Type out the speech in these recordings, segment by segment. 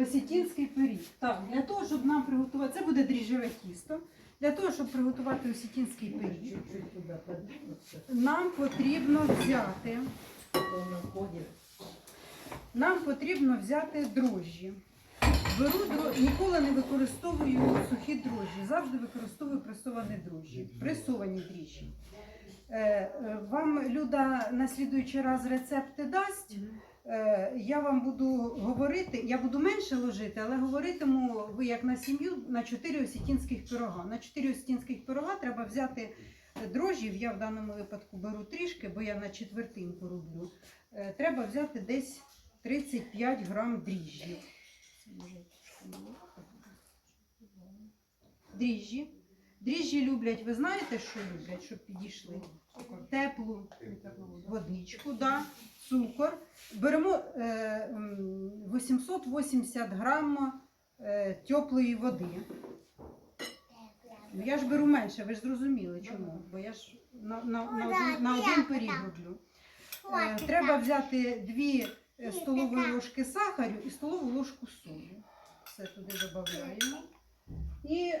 осетінський пиріг. Так, для того, щоб нам приготувати, це буде дріжджеве тісто. Для того, щоб приготувати осетінський пиріг, нам потрібно взяти, нам потрібно взяти дрожжі. Беру дро- ніколи не використовую сухі дрожжі, завжди використовую пресовані дрожжі, пресовані дріжджі. Е, е, Вам Люда на слідуючий раз рецепти дасть. Е, Я вам буду говорити, я буду менше ложити, але говоритиму ви як на сім'ю на 4 осетінських пирога. На 4 осетінських пирога треба взяти дрожжів. Я в даному випадку беру трішки, бо я на четвертинку роблю. Е, Треба взяти десь 35 грам дріжджів. Дріжджі. Дріжджі люблять, ви знаєте, що люблять, щоб підійшли? Теплу водичку, да, цукор. Беремо е, 880 грам е, теплої води. Ну, Я ж беру менше, ви ж зрозуміли чому, бо я ж на, на, на, один, на один пиріг роблю. Е, треба взяти 2 столові ложки сахарю і столову ложку солі. Все туди додаємо. І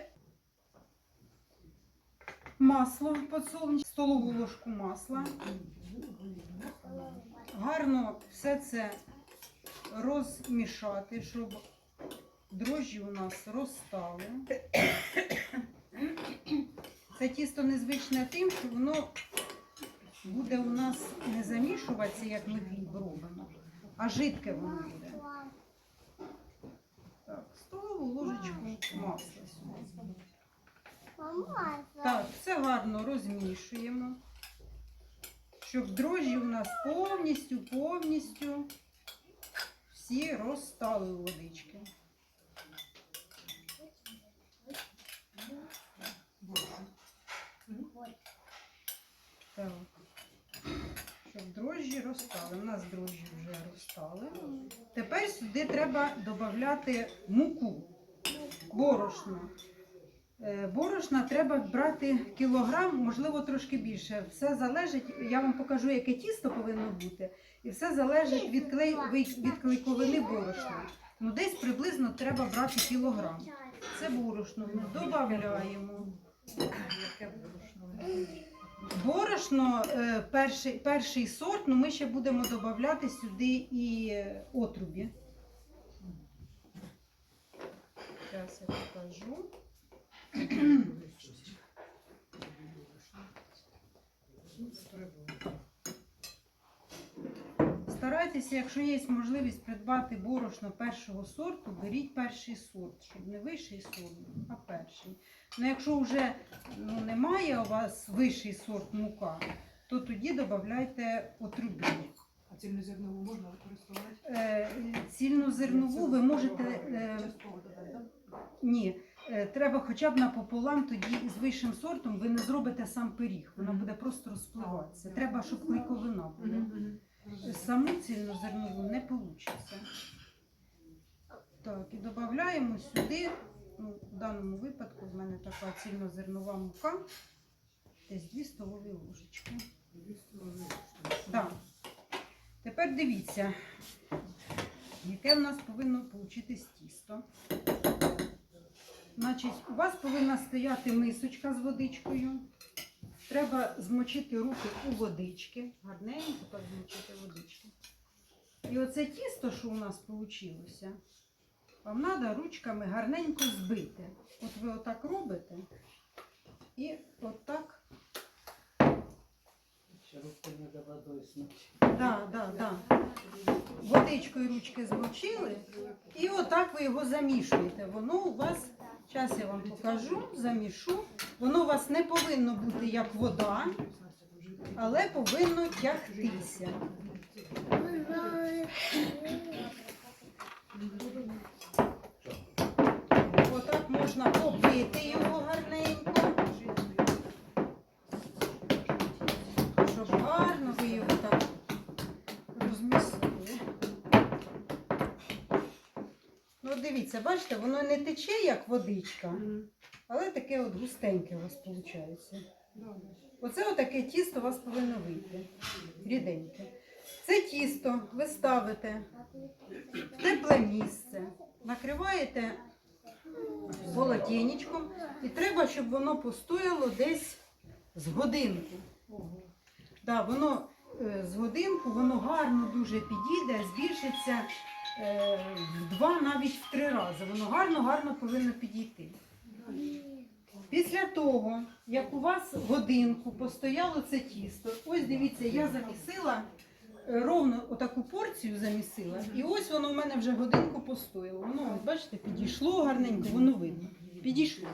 масло подсолнечне, столову ложку масла. Гарно все це розмішати, щоб дрожжі у нас розстали. Це тісто незвичне тим, що воно буде у нас не замішуватися, як ми хліб робимо, а жидке воно буде. Так, столову ложечку масла. Так, все гарно розмішуємо, щоб дрожжі у нас повністю, повністю всі розстали у водички. Так. Щоб дрожжі розстали. У нас дрожжі вже розстали. Тепер сюди треба додати муку, борошно. Е, Борошна треба брати кілограм, можливо, трошки більше. Все залежить, я вам покажу, яке тісто повинно бути. І все залежить від, клей, від клейковини борошна. Ну, десь приблизно треба брати кілограм. Це борошно додаємо. Борошно е, перший, перший сорт, ну ми ще будемо додавати сюди і е, отрубі. Зараз я покажу. Старайтеся, якщо є можливість придбати борошно першого сорту, беріть перший сорт, щоб не вищий сорт, а перший. Ну, якщо вже ну, немає у вас вищий сорт мука, то тоді додавайте отрубі. А цільнозернову можна використовувати? Е, цільну зернову ви можете. Е, Частково додати, так? ні, треба хоча б напополам, тоді з вищим сортом ви не зробите сам пиріг, вона буде просто розпливатися. Треба, щоб клейковина була. Саму цільнозернову не вийде. Так, і додаємо сюди, ну, в даному випадку в мене така цільнозернова мука, десь 2 столові ложечки. Так. Тепер дивіться, яке в нас повинно получитись тісто. Значить, у вас повинна стояти мисочка з водичкою. Треба змочити руки у водички. Гарненько так змочити водички. І оце тісто, що у нас вийшло, вам треба ручками гарненько збити. От ви отак робите. І отак. Ще руки треба водою смочити. Да, да, да. Водичкою ручки змочили. І отак ви його замішуєте. Воно у вас, зараз я вам покажу, замішу. Воно у вас не повинно бути як вода, але повинно тягтися. Отак можна побити його гарненько. Дивіться, бачите, воно не тече, як водичка, але таке от густеньке у вас виходить. Оце отаке тісто у вас повинно вийти. Ріденьке. Це тісто ви ставите в тепле місце. накриваєте полотенечком і треба, щоб воно постояло десь з годинку. Да, воно е, з годинку, воно гарно дуже підійде, збільшиться в два, навіть в три рази. Воно гарно-гарно повинно підійти. Після того, як у вас годинку постояло це тісто, ось дивіться, я замісила е, ровно отаку порцію замісила, і ось воно у мене вже годинку постояло. Воно, ось, бачите, підійшло гарненько, воно видно. Підійшло.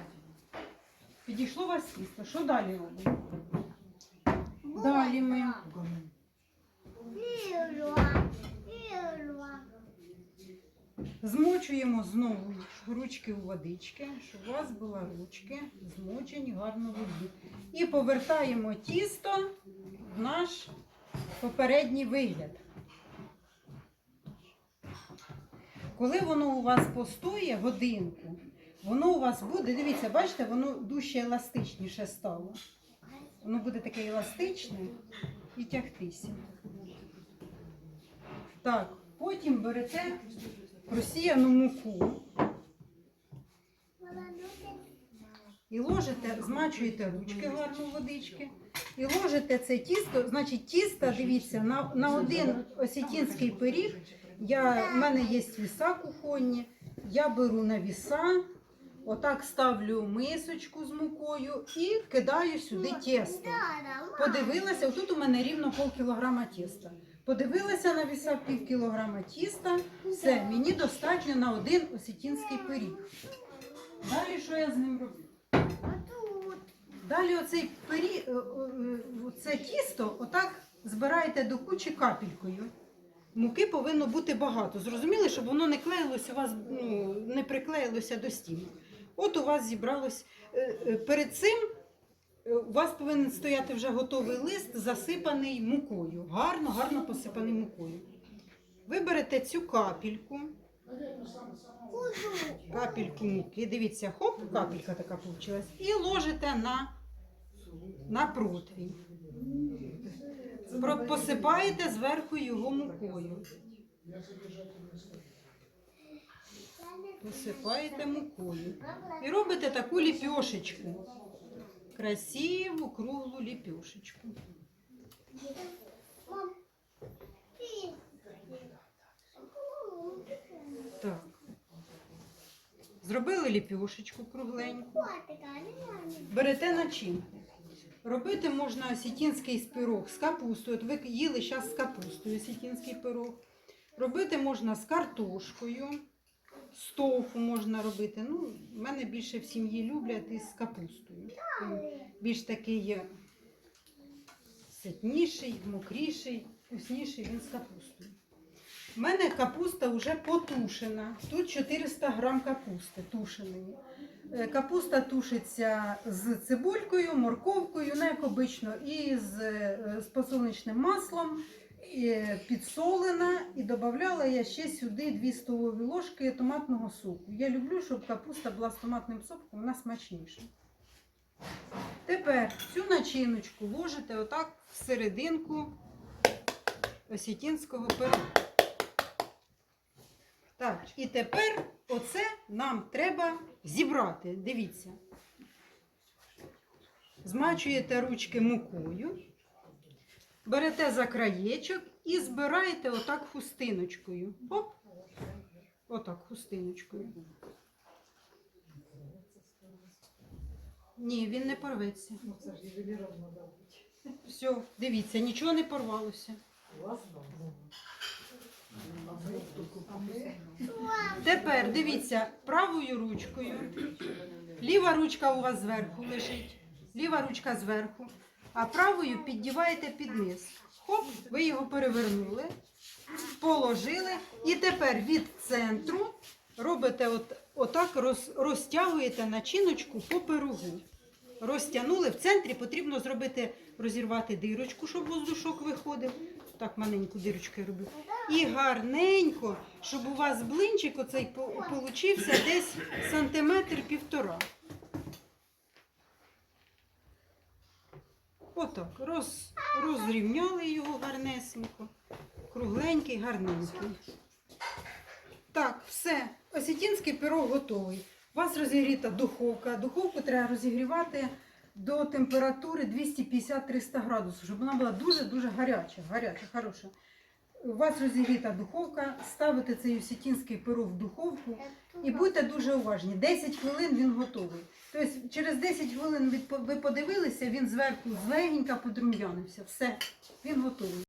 Підійшло у вас тісто. Що далі робимо? Далі ми змочуємо знову ручки у водички, щоб у вас були ручки змочені гарно воді. І повертаємо тісто в наш попередній вигляд. Коли воно у вас постоє годинку, воно у вас буде, дивіться, бачите, воно дужче еластичніше стало. Воно буде таке еластичне і тягтися. Так, потім берете просіяну муку і ложите, змачуєте ручки гарно водички. І ложите це тісто, значить тісто, дивіться, на, на один осетінський пиріг, я, в мене є віса кухонні, я беру на віса, отак ставлю мисочку з мукою і кидаю сюди тісто. Подивилася, тут у мене рівно пол кілограма тіста. Подивилася на віса пів кілограма тіста, все, мені достатньо на один осетінський пиріг. Далі що я з ним роблю? Далі оцей пирі, е, е, це тісто отак збираєте до кучі капелькою. Муки повинно бути багато. Зрозуміли, щоб воно не клеїлося, у вас ну, не приклеїлося до стіни. От у вас зібралось. е, Перед цим у вас повинен стояти вже готовий лист, засипаний мукою. Гарно, гарно посипаний мукою. Ви берете цю капельку, капельку муки. Дивіться, хоп, капелька така вийшла. І ложите на, на противень. Про- Посипаєте зверху його мукою. Посипаєте мукою. І робите таку ліпьошечку. Красиву круглу ліпьошечку. Так. Зробили ліпьошечку кругленьку. Берете начинку. Робити можна осетінський пирог з капустою. От ви їли зараз з капустою осетінський пирог. Робити можна з картошкою, з тофу можна робити. Ну, мене більше в сім'ї люблять із капустою. Він більш такий ситніший, мокріший, вкусніший він з капустою. У мене капуста вже потушена. Тут 400 грам капусти тушеної. Е, Капуста тушиться з цибулькою, морковкою, ну, як обично, і з, е, з маслом, підсолена. І додавала я ще сюди 2 столові ложки томатного соку. Я люблю, щоб капуста була з томатним соком, вона смачніша. Тепер цю начиночку ложите отак в серединку пирога. Так, і тепер оце нам треба зібрати. Дивіться. Змачуєте ручки мукою, берете за краєчок і збираєте отак хустиночкою. Оп. Отак хустиночкою. Ні, він не порветься. Ну. Все, дивіться, нічого не порвалося. Тепер дивіться правою ручкою. Ліва ручка у вас зверху лежить. Ліва ручка зверху. А правою піддіваєте під низ. Хоп, ви його перевернули, положили. І тепер від центру робите от, отак, роз, розтягуєте начиночку по пирогу. Розтягнули. В центрі потрібно зробити, розірвати дирочку, щоб воздушок виходив. Так маленьку дирочку я роблю. І гарненько, щоб у вас блинчик оцей получився десь сантиметр півтора. Отак, роз, розрівняли його гарнесенько. Кругленький, гарненький. Так, все. Осетінський пирог готовий. У вас розігріта духовка. Духовку треба розігрівати до температури 250-300 градусів, щоб вона була дуже-дуже гаряча, гаряча, хороша. У вас розігріта духовка, ставите цей осетінський пирог в духовку і будьте дуже уважні. 10 хвилин він готовий. Тобто через 10 хвилин ви по- подивилися, він зверху злегенька подрум'янився. Все, він готовий.